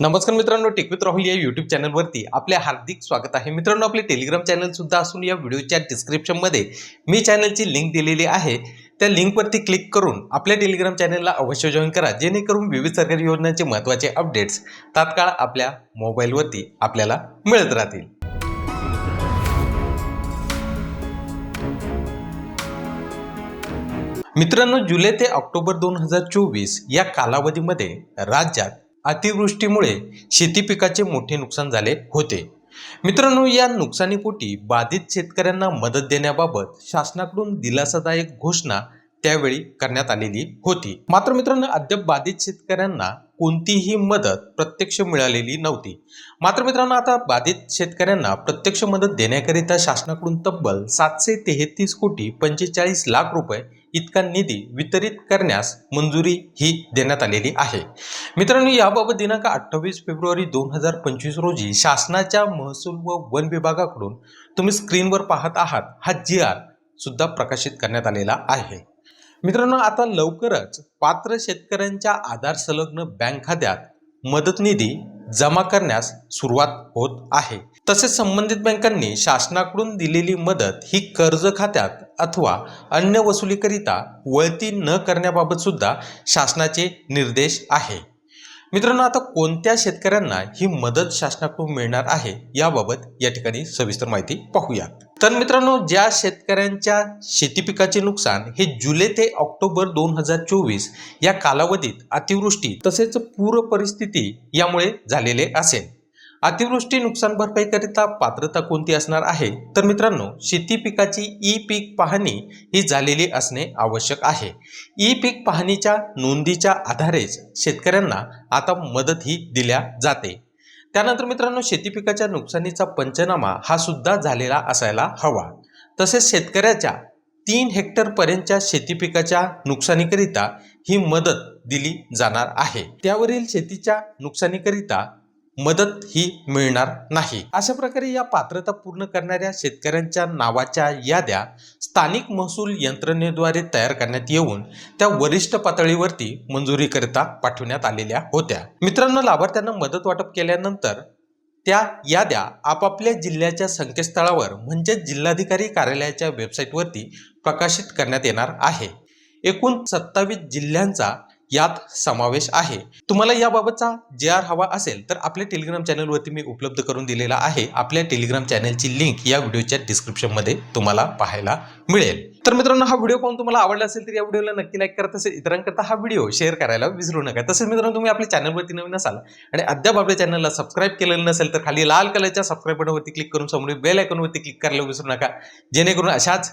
नमस्कार मित्रांनो टिकवित राहुल या युट्यूब चॅनलवरती आपले हार्दिक स्वागत आहे. मित्रांनो आपले टेलिग्राम चॅनल सुद्धा असून या व्हिडिओच्या डिस्क्रिप्शनमध्ये मी चॅनलची लिंक दिलेली आहे. त्या लिंकवरती क्लिक करून आपल्या टेलिग्राम चॅनलला अवश्य जॉईन करा जेणेकरून विविध सरकारी योजनांचे महत्त्वाचे अपडेट्स तात्काळ आपल्या मोबाईलवरती आपल्याला मिळत राहतील. मित्रांनो जुलै ते ऑक्टोबर दोन हजार चोवीस या कालावधीमध्ये राज्यात अतिवृष्टीमुळे शेती पिकाचे मोठे नुकसान झाले होते. मित्रांनो या नुकसानीपोटी बाधित शेतकऱ्यांना मदत देण्याबाबत शासनाकडून दिलासादायक घोषणा त्यावेळी करण्यात आलेली होती. मात्र मित्रांनो अद्याप बाधित शेतकऱ्यांना कोणतीही मदत प्रत्यक्ष मिळालेली नव्हती. मात्र मित्रांनो आता बाधित शेतकऱ्यांना प्रत्यक्ष मदत देण्याकरिता शासनाकडून तब्बल सातशे तेहतीस कोटी पंचेचाळीस लाख रुपये इतका निधी वितरित करण्यास मंजुरी ही देण्यात आलेली आहे. मित्रांनो याबाबत दिनांक अठ्ठावीस फेब्रुवारी दोन हजार पंचवीस रोजी शासनाच्या महसूल व वन विभागाकडून तुम्ही स्क्रीनवर पाहत आहात हा जी आर सुद्धा प्रकाशित करण्यात आलेला आहे. मित्रांनो आता लवकरच पात्र शेतकऱ्यांच्या आधार संलग्न बँक खात्यात मदत निधी जमा करण्यास सुरुवात होत आहे. तसेच संबंधित बँकांनी शासनाकडून दिलेली मदत ही कर्ज खात्यात अथवा अन्य वसुलीकरिता वळती न करण्याबाबत सुद्धा शासनाचे निर्देश आहे. मित्रांनो आता कोणत्या शेतकऱ्यांना ही मदत शासनाकडून मिळणार आहे याबाबत या ठिकाणी सविस्तर माहिती पाहूयात. तर मित्रांनो ज्या शेतकऱ्यांच्या शेती पिकाचे नुकसान हे जुलै ते ऑक्टोबर दोन हजार चोवीस या कालावधीत अतिवृष्टी तसेच पूर परिस्थिती यामुळे झालेले असेल. अतिवृष्टी नुकसान भरपाईकरिता पात्रता कोणती असणार आहे? तर मित्रांनो शेती पिकाची ई पीक पाहणी ही झालेली असणे आवश्यक आहे. ई पीक पाहणीच्या नोंदीच्या आधारेच शेतकऱ्यांना आता मदत ही दिल्या जाते. त्यानंतर मित्रांनो शेती पिकाच्या नुकसानीचा पंचनामा हा सुद्धा झालेला असायला हवा. तसेच शेतकऱ्याच्या तीन हेक्टरपर्यंतच्या शेती पिकाच्या नुकसानीकरिता ही मदत दिली जाणार आहे. त्यावरील शेतीच्या नुकसानीकरिता मदत ही मिळणार नाही. अशा प्रकारे या पात्रता पूर्ण करणाऱ्या शेतकऱ्यांच्या नावाच्या याद्या स्थानिक महसूल यंत्रणेद्वारे तयार करण्यात येऊन त्या वरिष्ठ पातळीवरती मंजुरीकरिता पाठवण्यात आलेल्या होत्या. मित्रांनो लाभार्थ्यांना मदत वाटप केल्यानंतर त्या याद्या आपापल्या जिल्ह्याच्या संकेतस्थळावर म्हणजेच जिल्हाधिकारी कार्यालयाच्या वेबसाईटवरती प्रकाशित करण्यात येणार आहे. एकूण सत्तावीस जिल्ह्यांचा यात समावेश आहे. तुम्हाला याबाबतचा जे आर हवा असेल तर आपल्या टेलिग्राम चॅनलवरती मी उपलब्ध करून दिलेला आहे. आपल्या टेलिग्राम चॅनलची लिंक या व्हिडिओच्या डिस्क्रिप्शनमध्ये तुम्हाला पाहायला मिळेल. तर मित्रांनो हा व्हिडिओ पाहून तुम्हाला आवडला असेल तर या व्हिडिओला नक्की लाईक करा. तसेच इतरांकरता हा व्हिडिओ शेअर करायला विसरू नका. तसेच मित्रांनो तुम्ही आपल्या चॅनलवरती नवीन असाल आणि अद्याप आपल्या चॅनलला सबस्क्राईब केलेलं नसेल तर खाली लाल कलरच्या सबस्क्राईब बटनवरती क्लिक करून समोर बेल आयकॉनवरती क्लिक करायला विसरू नका. जेणेकरून अशाच